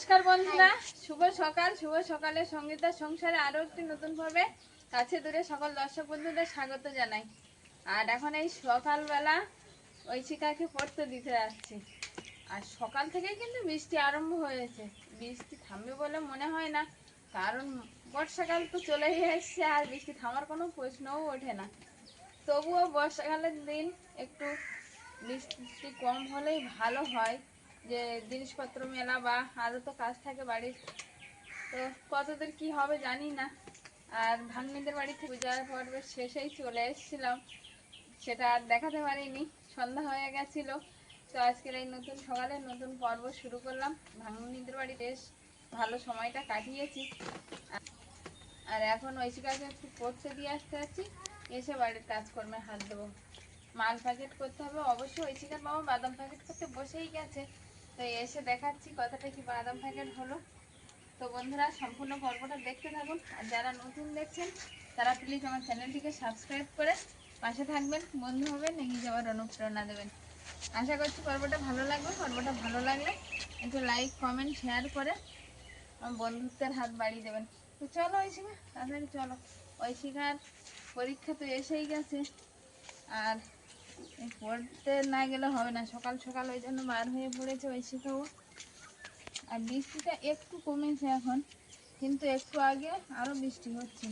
নমস্কার বন্ধুরা। শুভ সকাল, শুভ সকালে সঙ্গীতার সংসারে আরও একটি নতুন পর্বে কাছে দূরে সকল দর্শক বন্ধুদের স্বাগত জানাই। আর এখন এই সকালবেলা ঐশিকাকে পড়তে দিতে যাচ্ছি। আর সকাল থেকেই কিন্তু বৃষ্টি আরম্ভ হয়েছে। বৃষ্টি থামবে বলে মনে হয় না, কারণ বর্ষাকাল তো চলেই এসছে আর বৃষ্টি থামার কোনো প্রশ্নও ওঠে না। তবুও বর্ষাকালের দিন একটু বৃষ্টি কম হলেই ভালো হয়। যে জিনিসপত্র মেলা বা আরও তো কাজ থাকে বাড়ির, তো কতদূর কি হবে জানি না। আর ভাগ্নিদের বাড়ি থেকে পূজার পর্বের শেষেই চলে এসেছিলাম, সেটা আর দেখাতে পারিনি, সন্ধ্যা হয়ে গেছিল। তো আজকের এই নতুন সকালে নতুন পর্ব শুরু করলাম, ভাগ্নিদের বাড়ি বেশ ভালো সময়টা কাটিয়েছি। আর- এখন ঐশিকাকে একটু পড়তে দিয়ে আসতে যাচ্ছি, এসে বাড়ির কাজকর্মে হাত দেবো। মাল প্যাকেট করতে হবে, অবশ্যই ঐশিকার বাবা বাদাম প্যাকেট করতে বসেই গেছে। তো এসে দেখাচ্ছি কতটা কি বাদাম প্যাকেট হলো। তো বন্ধুরা, সম্পূর্ণ পর্বটা দেখতে থাকুন। আর যারা নতুন দেখছেন, তারা প্লিজ আমার চ্যানেলটিকে সাবস্ক্রাইব করে পাশে থাকবেন, বন্ধু হবেন, এগিয়ে যাওয়ার অনুপ্রেরণা দেবেন। আশা করছি পর্বটা ভালো লাগবে। পর্বটা ভালো লাগলে একটু লাইক কমেন্ট শেয়ার করে আমার বন্ধুত্বের হাত বাড়িয়ে দেবেন। তো চলো ঐশিকা, তাড়াতাড়ি চলো। ঐশিকার পরীক্ষা তো এসেই গেছে। আর পড়তে না গেলে হবে না। সকাল সকাল ওই জন্য বার হয়ে পড়েছে ওই শিখাবো আর বৃষ্টিটা একটু কমেছে এখন, কিন্তু একটু আগে আরও বৃষ্টি হচ্ছে।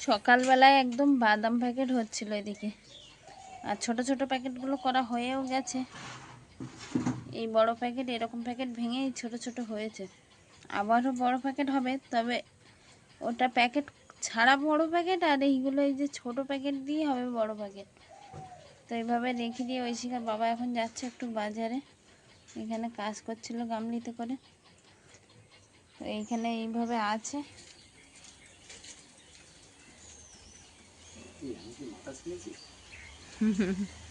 সকালবেলায় একদম বাদাম প্যাকেট হচ্ছিল এদিকে। আর ছোট ছোট প্যাকেটগুলো করা হয়েও গেছে। এই বড় প্যাকেট এরকম প্যাকেট ভেঙেই ছোট ছোট হয়েছে। আবারও বড় প্যাকেট হবে তবে ওটা প্যাকেট ছাড়া বড় প্যাকেট আর এইগুলো এই যে ছোট প্যাকেট দিয়ে হবে বড় প্যাকেট। তো এইভাবে রেখে দিয়ে ঐশিকার বাবা এখন যাচ্ছে একটু বাজারে। এখানে কাজ করছিল গামলিতে করে। তো এইখানে এইভাবে আছে।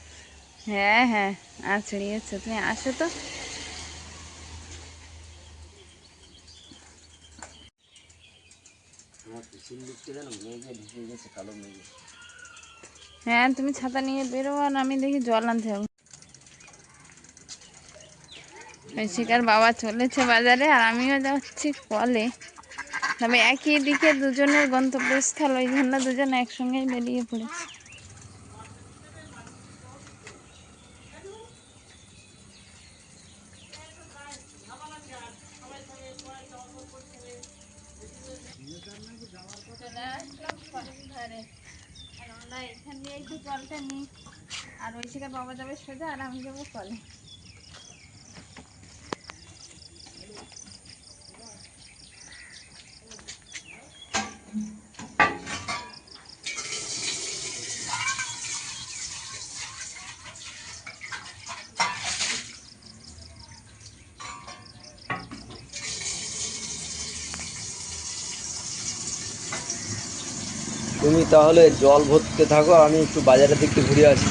হ্যাঁ হ্যাঁ আছড়িয়েছে তুমি আসো তো। হ্যাঁ তুমি ছাতা নিয়ে বেরো আর আমি দেখি জল আনতে হবে শিকার বাবা চলেছে বাজারে আর আমিও যাচ্ছি কলে। তবে একই দিকে দুজনের গন্তব্যস্থল ওই জন্য দুজন একসঙ্গেই বেরিয়ে পড়েছে চলে আসলাম কলের ধারে আর আমরা এখান দিয়ে একটু জলটা নিই। আর ওই থেকে বাবা যাবে সোজা আর আমি যাব কলে। তুমি তাহলে জল ভরতে থাকো, আমি একটু বাজারের দিকটা ঘুরে আসি।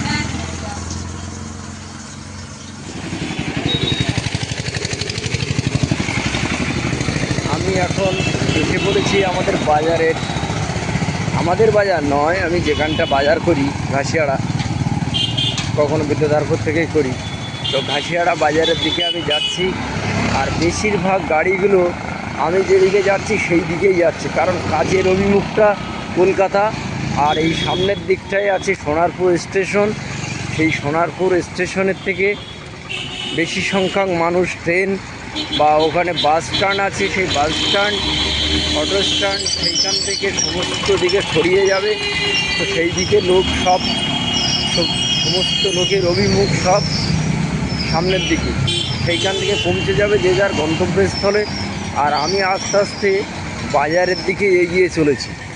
আমি এখন এসে পড়েছি আমাদের বাজারের, আমাদের বাজার নয়, আমি যেখানটা বাজার করি, ঘাসিয়াড়া। কখনো বিদ্যুতারপুর থেকেই করি। তো ঘাসিয়াড়া বাজারের দিকে আমি যাচ্ছি, আর বেশিরভাগ গাড়িগুলো আমি যেদিকে যাচ্ছি সেই দিকেই যাচ্ছে। কারণ কাজের অভিমুখটা কলকাতা আর এই সামনের দিকটায় আছে সোনারপুর স্টেশন। সেই সোনারপুর স্টেশনের থেকে বেশি সংখ্যক মানুষ ট্রেন বা ওখানে বাস স্ট্যান্ড আছে। সেই বাস স্ট্যান্ড, অটো স্ট্যান্ড সেইখান থেকে সমস্ত দিকে ছড়িয়ে যাবে। তো সেই দিকে লোক সব- সমস্ত লোকের অভিমুখ সব সামনের দিকে। সেইখান থেকে পৌঁছে যাবে যে যার গন্তব্যস্থলে। আর আমি আস্তে আস্তে বাজারের দিকে এগিয়ে চলেছি।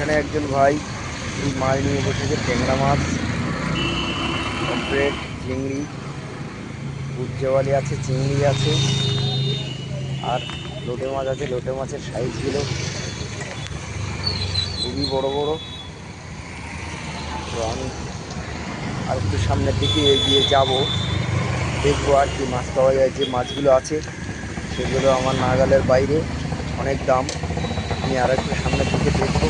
এখানে একজন ভাই এই মাছ নিয়ে বসেছে, ট্যাংরা মাছ কমপ্লেট চিংড়ি, উজ্জওয়ালি আছে, চিংড়ি আছে, আর লোটে মাছ আছে, লোটে মাছের সাইজগুলো খুবই বড় বড়। তো আমি আর একটু সামনের দিকে এগিয়ে যাব, দেখব আর কি মাছ পাওয়া যায়, যে মাছগুলো আছে সেগুলো আমার নাগালের বাইরে, অনেক দাম। আমি আর একটু সামনের দিকে দেখব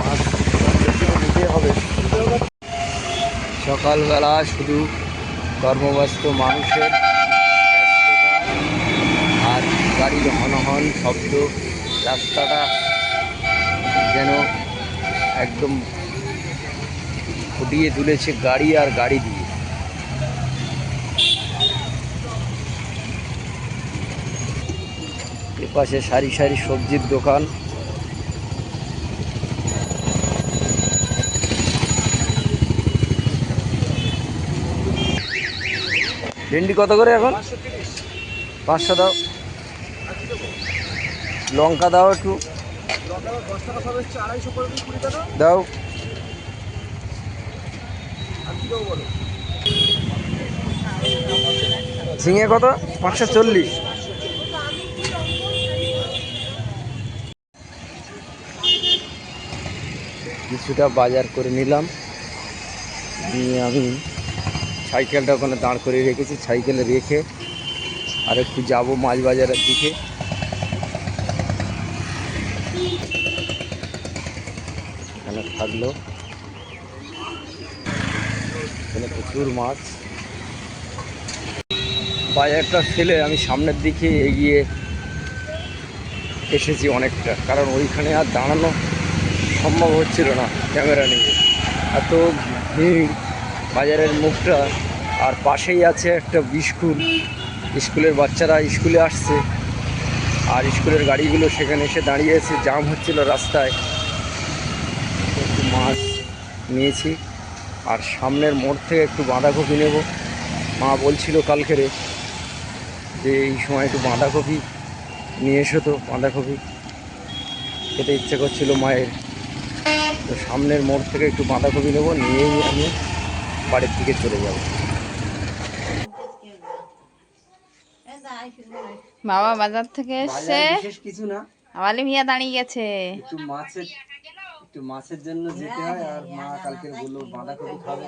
মাছ আমাদেরকেও নিতে হবে। সকালবেলা শুধু কর্মব্যস্ত মানুষের আর গাড়ির হনহন শব্দ রাস্তাটা যেন একদম ফুটিয়ে তুলেছে গাড়ি আর গাড়ি দিয়ে। এপাশে সারি সারি সবজির দোকান। ভেন্ডি কত করে এখন? পাঁচশো দাও। লঙ্কা দাও একটু। দাও। ঝিঙে কত? পাঁচশো চল্লিশ। কিছুটা বাজার করে নিলাম। নিয়ে আমি সাইকেলটা ওখানে দাঁড় করে রেখেছি, সাইকেলে রেখে আর একটু যাব মাছ বাজারের দিকে। এখানে থাকল। এখানে প্রচুর মাছ। বাজারটা ফেলে আমি সামনের দিকে এগিয়ে এসেছি অনেকটা, কারণ ওইখানে আর দাঁড়ানো সম্ভব হচ্ছিল না ক্যামেরা নিয়ে। এত ভিড় বাজারের মুখটা আর পাশেই আছে একটা স্কুল স্কুলের বাচ্চারা স্কুলে আসছে আর স্কুলের গাড়িগুলো সেখানে এসে দাঁড়িয়েছে জাম হচ্ছিল রাস্তায়। একটু মাছ নিয়েছি আর সামনের মোড় থেকে একটু বাঁধাকপি নেব। মা বলছিল কালকেরে যে এই সময় একটু বাঁধাকপি নিয়ে এসো তো, বাঁধাকপি। খেতে ইচ্ছে করছিল মায়ের। তো সামনের মোড় থেকে একটু বাঁধাকপি নেব, নিয়েই আমি বাড়ির দিকে চলে যাব। বাবা বাজার থেকে এসছে। বিশেষ কিছু না। আওয়ালি ভিয়া দাঁড়িয়ে গেছে। একটু মাছের একটু মাছের জন্য যেতে হয় আর মা কালকে বলল বাঁধাকপি খাবে।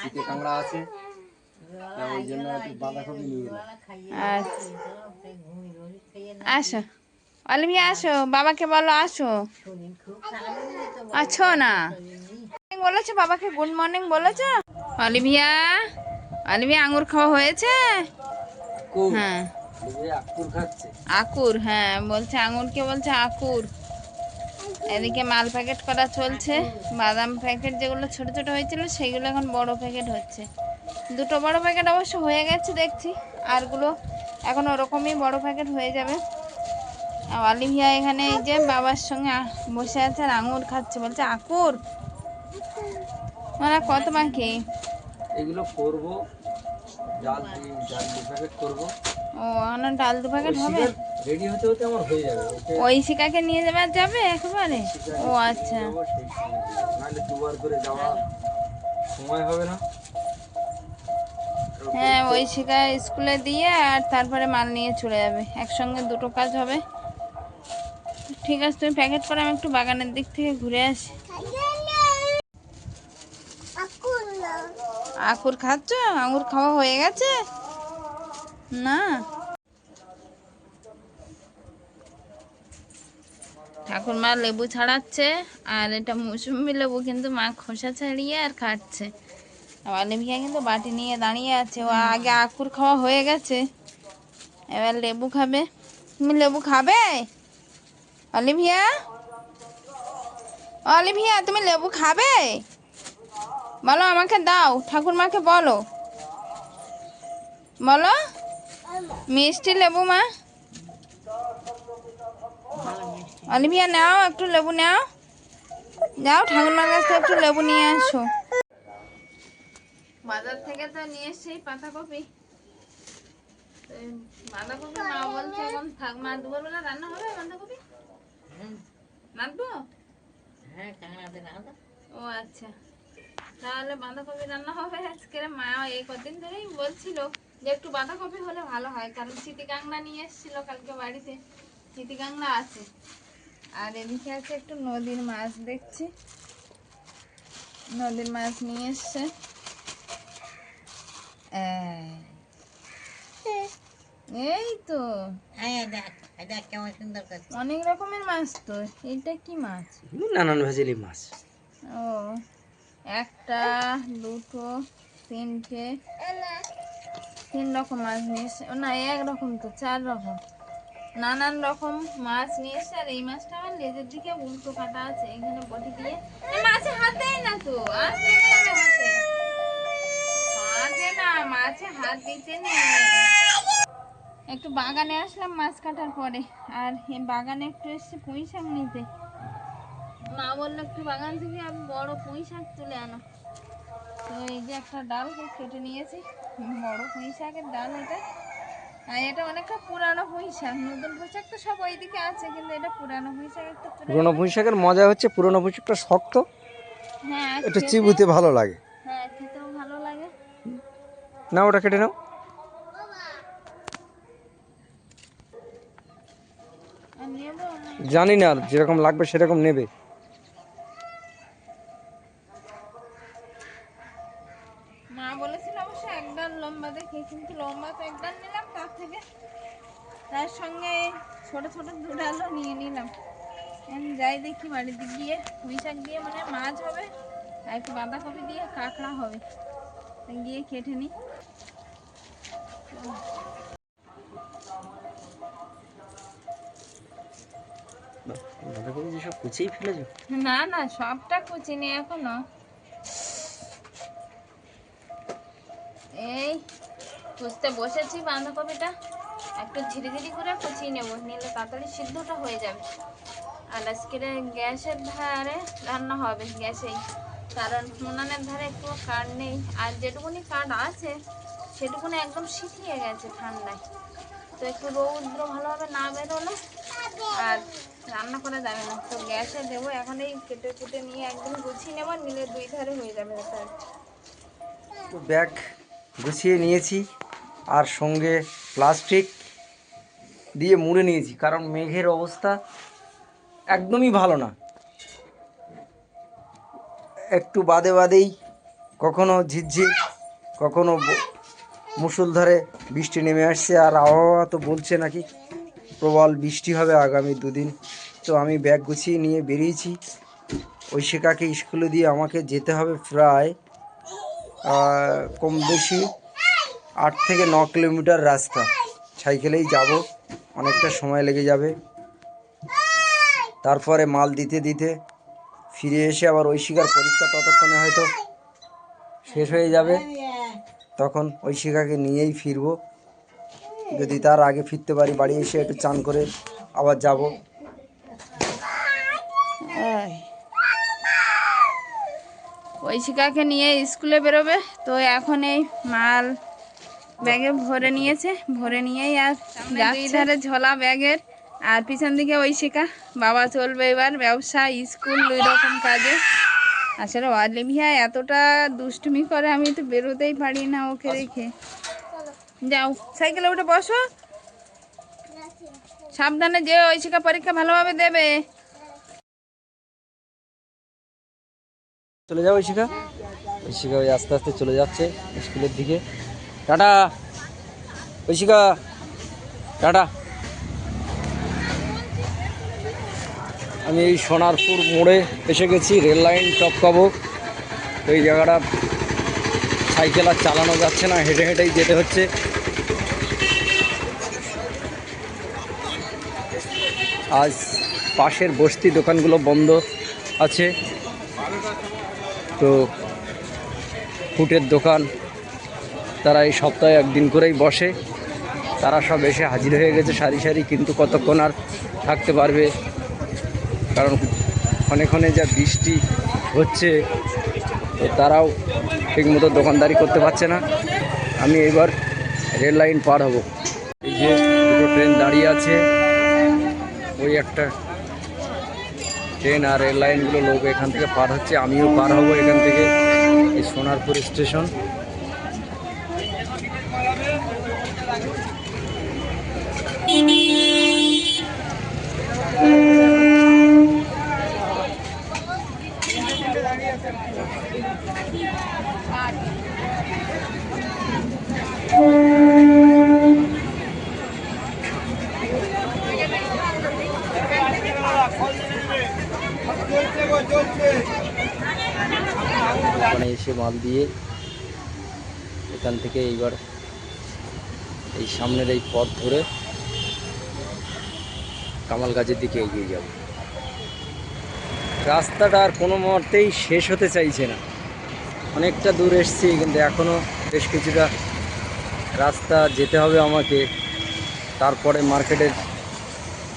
চিতে কাঁকড়া আছে। ওই জন্য একটু বাঁধাকপি নিয়ে এলাম আচ্ছা। আসো। আসো। বাবাকে বলো আসো। আছো না? বলেছ বাবাকে গুড মর্নিং বলেছ? অলিভিয়া অলিভিয়া আঙুর খাওয়া হয়েছে? হ্যাঁ। আকুর হ্যাঁ বলছে আঙুরকে বলছে আকুর। এদিকে মাল প্যাকেট করা চলছে। বাদাম প্যাকেট যেগুলো ছোট ছোট হয়েছিল সেগুলো এখন বড় প্যাকেট হচ্ছে। দুটো বড় প্যাকেট অবশ্য হয়ে গেছে দেখছি। আরগুলো এখন ওরকমই বড় প্যাকেট হয়ে যাবে। অলিভিয়া এখানে এই যে বাবার সঙ্গে বসে আছে আর আঙুর খাচ্ছে বলছে আকুর। মানে কত বাকি? এগুলো করব জাল দিয়ে জাল দু প্যাকেট করব। ও এখন ডাল দু প্যাকেট হবে? রেডি হতে হতে আমার হয়ে যাবে ওই শিকাকে নিয়ে যাবে যাবে একেবারে? ও আচ্ছা। নাহলে দুবার করে যাওয়া সময় হবে না। হ্যাঁ ওই শিকা স্কুলে দিয়ে আর তারপরে মাল নিয়ে চলে যাবে। একসঙ্গে দুটো কাজ হবে। ঠিক আছে তুমি প্যাকেট করে আমি একটু বাগানের দিক থেকে ঘুরে আসি। আকুর খাচ্ছ? আঙুর খাওয়া হয়ে গেছে? না? ঠাকুর মা লেবু ছাড়াচ্ছে, আর এটা মৌসুমি লেবু কিন্তু মা খোসা ছাড়িয়ে আর খাচ্ছে। আর অলিভিয়া কিন্তু বাটি নিয়ে দাঁড়িয়ে আছে, ও আগে আকুর খাওয়া হয়ে গেছে। এবার লেবু খাবে। তুমি লেবু খাবে? অলিভিয়া? অলিভিয়া, তুমি লেবু খাবে? বলো আমাকে দাও ঠাকুর মাকে বলো। বলো মিষ্টি লেবু মা। অলিভিয়া নাও একটু লেবু নাও। যাও ঠাকুরমার কাছ থেকে একটু লেবু নিয়ে আসো। বাজার থেকে তো নিয়ে এসছি পাতাকপি। বাঁধাকপি মা বলছে এখন থাক মা দুপুরবেলা রান্না হবে বাঁধাকপি? রাখব ও আচ্ছা। তাহলে বাঁধাকপি রান্না হবে আজকে। মা এই কদিন ধরেই বলছিল যে একটু বাঁধাকপি হলে ভালো হয় কারণ চিতি কাংড়া নিয়ে এসেছিল কালকে বাড়িতে। চিতি কাংড়া আছে। আর এদিকে আছে একটু নদীর মাছ দেখছি। নদীর মাছ নিয়ে এসছে। এই। এই তো। এই দেখ দেখ কেমন সুন্দর করছে। অনেক রকমের মাছ তো এটা কি মাছ? নানান ভেজেলি মাছ। ও একটা, দুটো, তিনটে, তিন রকম মাছ নিয়ে এসে ও না, এক রকম তো, চার রকম। নানান রকম মাছ নিয়ে এসে আর এই মাছটা আমার লেজের দিকে উল্টো কাটা আছে, এখানে বটি দিয়ে। মাছে হাত না তো হাতে। হাতে না, মাছে হাত দিতে একটু বাগানে আসলাম মাছ কাটার পরে, আর বাগানে একটু এসছে পুঁই শাক নিতে। মা বলল একটু বাগান থেকে আমি বড় পুঁই শাক তুলে আনো। তো এই যে একটা ডাল কেটে নিয়েছি। বড় পুঁই শাকের ডাল এটা। আর এটা অনেকটা পুরানো পুঁই শাক নতুন পুঁই শাক তো সব ওইদিকে আছে কিন্তু এটা পুরানো পুঁই শাক একটা পুরোনো পুঁই শাকের মজা হচ্ছে পুরোনো পুঁই শাকটা শক্ত। হ্যাঁ খেতে- চিবুতে ভালো লাগে। হ্যাঁ খেতেও ভালো লাগে। না ওটা কেটে নাও। জানি না যেরকম লাগবে সেরকম নেবে। একটু বাঁধাকপি দিয়ে কাঁকড়া হবে। গিয়ে কেটে নিই। বাঁধাকপি ফেলেছো? না না সবটা কুচিনি এখনও। এই কুচতে বসেছি বাঁধাকপিটা একটু ধীরে ধীরে করে কুচিয়ে নেব নিলে তাড়াতাড়ি সিদ্ধটা হয়ে যাবে। আর আজকে গ্যাসের ধারে রান্না হবে গ্যাসেই। কারণ উনানের ধারে একটু কাঠ নেই, আর যেটুকুনি কাঠ আছে, সেটুকুনি একদম শিখিয়ে গেছে ঠান্ডায়। তো একটু রৌদ্র ভালোভাবে না বেরোলে আর রান্না করা যাবে না। তো গ্যাসে দেবো, এখন এই কেটে কুটে নিয়ে একদম গুছিয়ে নেব, নিলে দুই ধারে হয়ে যাবে তো ব্যাগ গুছিয়ে নিয়েছি, আর সঙ্গে প্লাস্টিক দিয়ে মুড়ে নিয়েছি, কারণ মেঘের অবস্থা একদমই ভালো না। একটু বাদে বাদেই কখনো ঝিরঝির কখনো মুষলধারে বৃষ্টি নেমে আসছে আর আবহাওয়া তো বলছে নাকি প্রবল বৃষ্টি হবে আগামী দুদিন। তো আমি ব্যাগ গুছিয়ে নিয়ে বেরিয়েছি। ওই শেখাকে স্কুলে দিয়ে আমাকে যেতে হবে প্রায় কম বেশি আট থেকে ন কিলোমিটার রাস্তা। সাইকেলেই যাব, অনেকটা সময় লেগে যাবে। তারপরে মাল দিতে দিতে ফিরে এসে আবার ঐশিকার পরীক্ষা ততক্ষণে হয়তো শেষ হয়ে যাবে। তখন ওই ঐশিকাকে নিয়েই ফিরবো। যদি তার আগে ফিরতে পারি বাড়ি এসে একটু চান করে আবার যাব। ঐশিকাকে নিয়ে স্কুলে বেরোবে। তো এখন এই মাল ব্যাগে ভরে নিয়েছে। ভরে নিয়েই আর দুই ধারে ঝোলা ব্যাগের আর পিছন দিকে ঐশিকা বাবা চলবে এবার, ব্যবসা, স্কুল, দুই রকম কাজে। আসলে অলিভিয়া এতটা দুষ্টুমি করে, আমি তো বেরোতেই পারি না ওকে রেখে যাও, সাইকেলে উঠে বসো। সাবধানে যে ঐশিকা পরীক্ষা ভালোভাবে দেবে। চলে যাও ঐশিকা ঐশিকা ওই আস্তে আস্তে চলে যাচ্ছে স্কুলের দিকে। টাটা। ঐশিকা টাটা। আমি এই সোনারপুর মোড়ে এসে গেছি, রেল লাইন টপকাবো এই জায়গাটা সাইকেল আর চালানো যাচ্ছে না, হেঁটে হেঁটেই যেতে হচ্ছে। আজ পাশের বস্তি দোকানগুলো বন্ধ আছে। তো ফুটের দোকান, তারা এই সপ্তাহে একদিন করেই বসে। তারা সব এসে হাজির হয়ে গেছে, সারি সারি, কিন্তু কতক্ষণ আর থাকতে পারবে? কারণ ক্ষণে ক্ষণে যা বৃষ্টি হচ্ছে, তো তারাও ঠিকমতো দোকানদারি করতে পারছে না। আমি এবার রেল লাইন পার হব। এই যে দুটো ট্রেন দাঁড়িয়ে আছে, ওই একটা ট্রেন আর রেল লাইনগুলো লোক এখান থেকে পার হচ্ছে, আমিও পার হব এখান থেকে এই সোনারপুর স্টেশন ওখানে এসে মাল দিয়ে এখান থেকে এইবার এই সামনের এই পথ ধরে কামাল গাছের দিকে এগিয়ে যাব। রাস্তাটা আর কোনো মুহূর্তেই শেষ হতে চাইছে না। অনেকটা দূর এসছি, কিন্তু এখনও বেশ কিছুটা রাস্তা যেতে হবে আমাকে। তারপরে মার্কেটের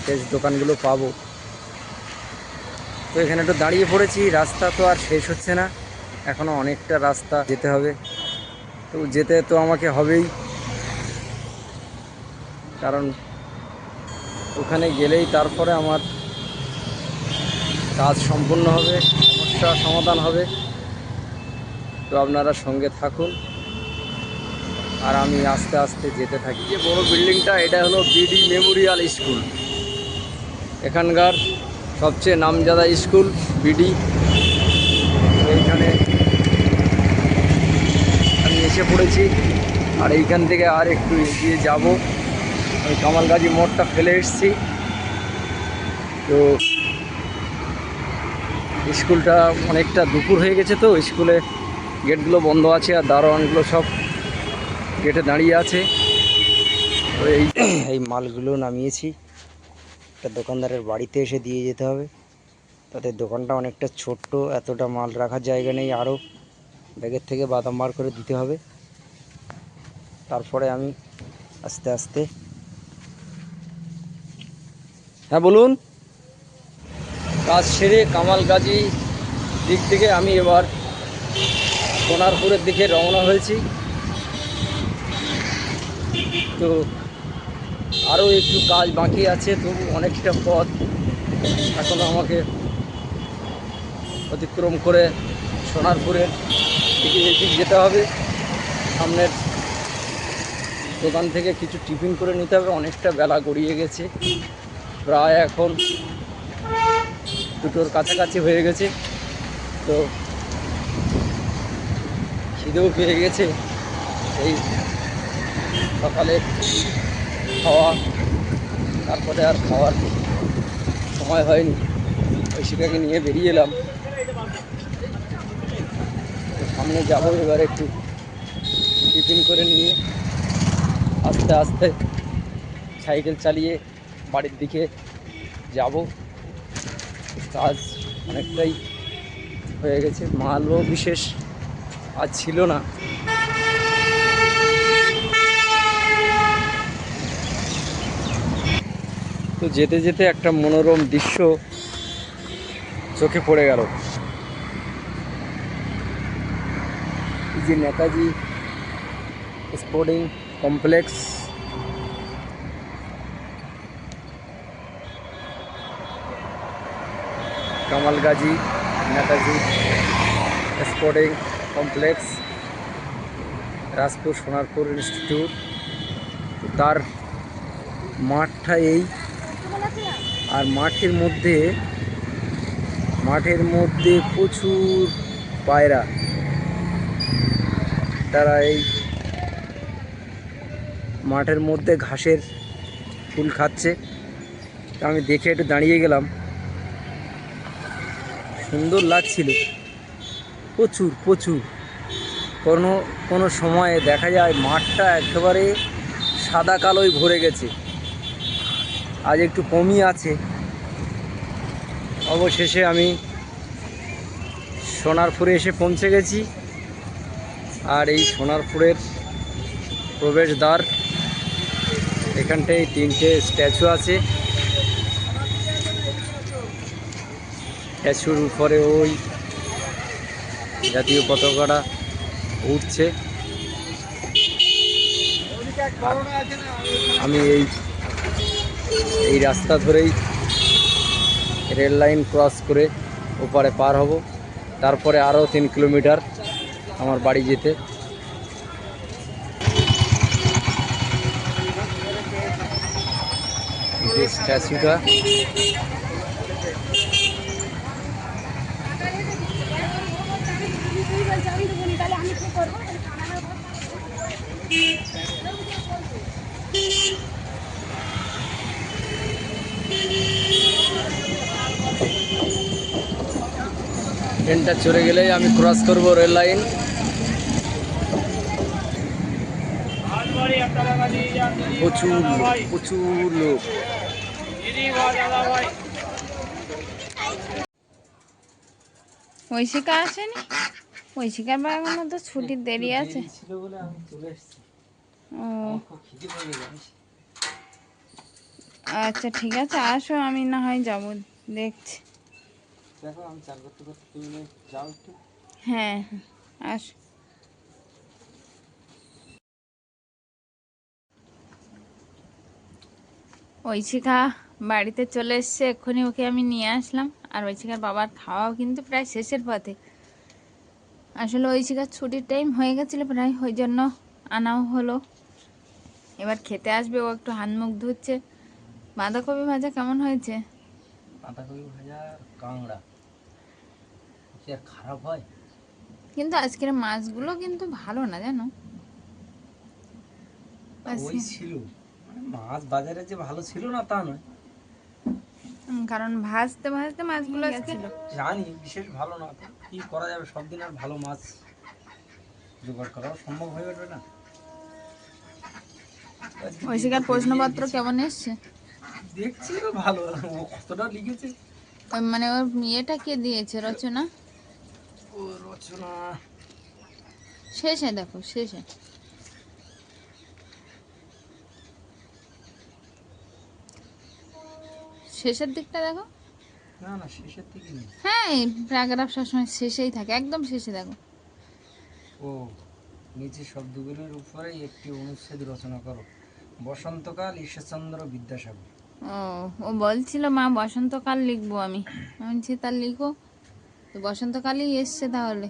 শেষ দোকানগুলো পাবো। তো এখানে একটু দাঁড়িয়ে পড়েছি, রাস্তা তো আর শেষ হচ্ছে না। এখনও অনেকটা রাস্তা যেতে হবে। তো যেতে তো আমাকে হবেই। কারণ ওখানে গেলেই তারপরে আমার কাজ সম্পূর্ণ হবে, সমস্যা সমাধান হবে। তো আপনারা সঙ্গে থাকুন। আর আমি আস্তে আস্তে যেতে থাকি। যে বড় বিল্ডিংটা, এটা হলো বিডি মেমোরিয়াল স্কুল। এখানকার সবচেয়ে নামজাদা স্কুল, বিডি। এইখানে এসে পড়েছি। আর এইখান থেকে আর একটু এগিয়ে যাব। আমি কামালগাজি মোড়টা ফেলে এসেছি। তো স্কুলটা অনেকটা দুপুর হয়ে গেছে তো, স্কুলে গেটগুলো বন্ধ আছে আর দারোয়ানগুলো সব গেটে দাঁড়িয়ে আছে। এই এই মালগুলো নামিয়েছি। একটা দোকানদারের বাড়িতে এসে দিয়ে যেতে হবে। তাদের দোকানটা অনেকটা ছোট্ট, এতটা মাল রাখার জায়গা নেই আরও। ব্যাগের থেকে বাদাম বার করে দিতে হবে। তারপরে আমি আস্তে আস্তে হ্যাঁ বলুন। কাজ সেরে কামাল গাজী দিক থেকে আমি এবার সোনারপুরের দিকে রওনা হয়েছি। তো আরও একটু কাজ বাকি আছে, তবু অনেকটা পথ এখনও আমাকে অতিক্রম করে সোনারপুরের দিকে এদিক যেতে হবে। সামনের দোকান থেকে কিছু টিফিন করে নিতে হবে। অনেকটা বেলা গড়িয়ে গেছে। প্রায় এখন দুটোর কাছাকাছি হয়ে গেছে। তো খিদেও পেয়ে গেছে। এই সকালে খাওয়া, তারপরে আর খাওয়ার সময় হয়নি। ওই ঐশিকাকে নিয়ে বেরিয়ে এলাম। সামনে যাব এবার একটু টিফিন করে নিয়ে আস্তে আস্তে সাইকেল চালিয়ে বাড়ির দিকে যাব। কাজ অনেকটাই হয়ে গেছে, মালও বিশেষ আজ ছিল না। তো যেতে যেতে একটা মনোরম দৃশ্য চোখে পড়ে গেল। যে Netaji sporting complex Kamalgazi Netaji sporting complex Rajpur Sonarpur institute তার মাঠটা এই আর মাঠের মধ্যে মাঠের মধ্যে প্রচুর পায়রা তারা এই মাঠের মধ্যে ঘাসের ফুল খাচ্ছে। আমি দেখে একটু দাঁড়িয়ে গেলাম। সুন্দর লাগছিল। প্রচুর প্রচুর। কোনো কোনো সময়ে দেখা যায় মাঠটা একেবারে সাদা কালোয় ভরে গেছে। আজ একটু কমই আছে। অবশেষে আমি সোনারপুরে এসে পৌঁছে গেছি। আর এই সোনারপুরের প্রবেশদ্বার, এখানটায় তিনটে স্ট্যাচু আছে। স্ট্যাচুর উপরে ওই জাতীয় পতাকাটা উঠছে। আমি এই এই রাস্তা ধরেই রেল লাইন ক্রস করে ওপারে পার হব। তারপরে আরও তিন কিলোমিটার আমার বাড়ি যেতে। স্ট্যাচুটা। ট্রেনটা চলে গেলেই আমি ক্রস করব রেল লাইন। প্রচুর লোক, প্রচুর লোক। ঐশিকা আসেনি ঐশিকার বা এখনও তো ছুটির দেরি আছে? আচ্ছা ঠিক আছে আসো আমি না হয় যাব দেখছি। হ্যাঁ হ্যাঁ, আসো। ঐশিকা বাড়িতে চলে এসছে এক্ষুনি ওকে আমি নিয়ে আসলাম। আর ঐশিকার বাবার খাওয়াও কিন্তু প্রায় শেষের পথে। আসলে ঐশিকার ছুটির টাইম হয়ে গেছিল প্রায় ওই জন্য আনাও হলো। এবার খেতে আসবে ও একটু হাত মুখ ধুচ্ছে। বাঁধাকপি ভাজা কেমন হয়েছে? বাঁধাকপি ভাজা কাংড়া খারাপ হয়? কিন্তু আজকের মাছগুলো কিন্তু ভালো না জানো? ওই ছিল। মাছ বাজারে যে ভালো ছিল না তা নয়। কারণ ভাজতে ভাজতে মাছগুলো ছিল জানি বিশেষ ভালো না। কি করা যাবে সব দিন আর ভালো মাছ জোগাড় করাও সম্ভব হয়ে উঠবে না। ঐশিকার প্রশ্নপত্র কেমন এসছে? দেখছি ভালো। কতটা লিখেছে? মানে ওর ইয়েটা কে দিয়েছে রচনা? ও রচনা। শেষে দেখো শেষে। শেষের দিকটা দেখো। না না শেষের দিকে নেই। হ্যাঁ প্যারাগ্রাফ সবসময় শেষেই থাকে একদম শেষে দেখো। ও নিচে শব্দগুলির উপরে একটি অনুচ্ছেদ রচনা করো। বসন্তকাল ঈশ্বরচন্দ্র বিদ্যাসাগর। ও ও বলছিল মা বসন্তকাল লিখব আমি। আমি তার লিখো। তো বসন্তকালই এসছে তাহলে।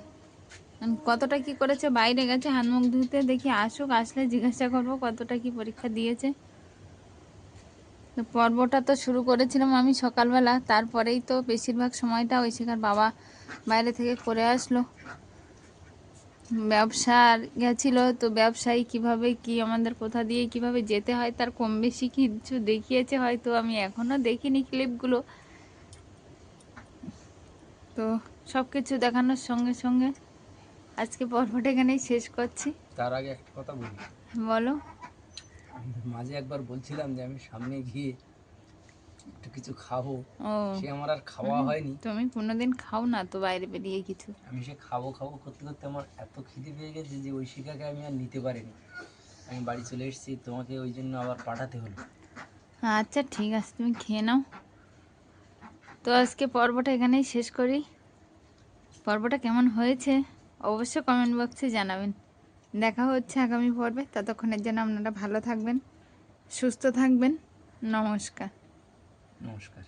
এখন কতটা কি করেছে বাইরে গেছে হাত মুখ ধুতে দেখি আসুক আসলে জিজ্ঞাসা করব কতটা কি পরীক্ষা দিয়েছে। তো পর্বটা তো শুরু করেছিলাম আমি সকালবেলা তারপরেই তো বেশিরভাগ সময়টা ওই শেখার বাবা বাইরে থেকে করে আসলো। ব্যবসার গেছিল তো ব্যবসায়ী কীভাবে কি আমাদের কোথা দিয়ে কীভাবে যেতে হয় তার কম বেশি কিছু দেখিয়েছে হয়তো আমি এখনও দেখিনি ক্লিপগুলো। তো সব কিছু দেখানোর সঙ্গে সঙ্গে আজকে পর্বটা এখানেই শেষ করছি। তার আগে একটা কথা বলি। বলো। মাঝে একবার বলছিলাম যে আমি সামনে গিয়ে একটু কিছু খাব। ও। সে আমার আর খাওয়া হয়নি। তুমি কোনোদিন খাও না তো বাইরে বেরিয়ে কিছু? আমি সে খাব খাব করতে করতে আমার এত খিদে পেয়ে গেছে যে ওই শিকাকে আমি আর নিতে পারিনি। আমি বাড়ি চলে এসেছি তোমাকে ওই জন্য আবার পাঠাতে হলো। আচ্ছা ঠিক আছে তুমি খেয়ে নাও। তো আজকে পর্বটা এখানেই শেষ করি। পর্বটা কেমন হয়েছে অবশ্যই কমেন্ট বক্সে জানাবেন। দেখা হচ্ছে আগামী পর্বে। ততক্ষণের জন্য আপনারা ভালো থাকবেন সুস্থ থাকবেন। নমস্কার। নমস্কার।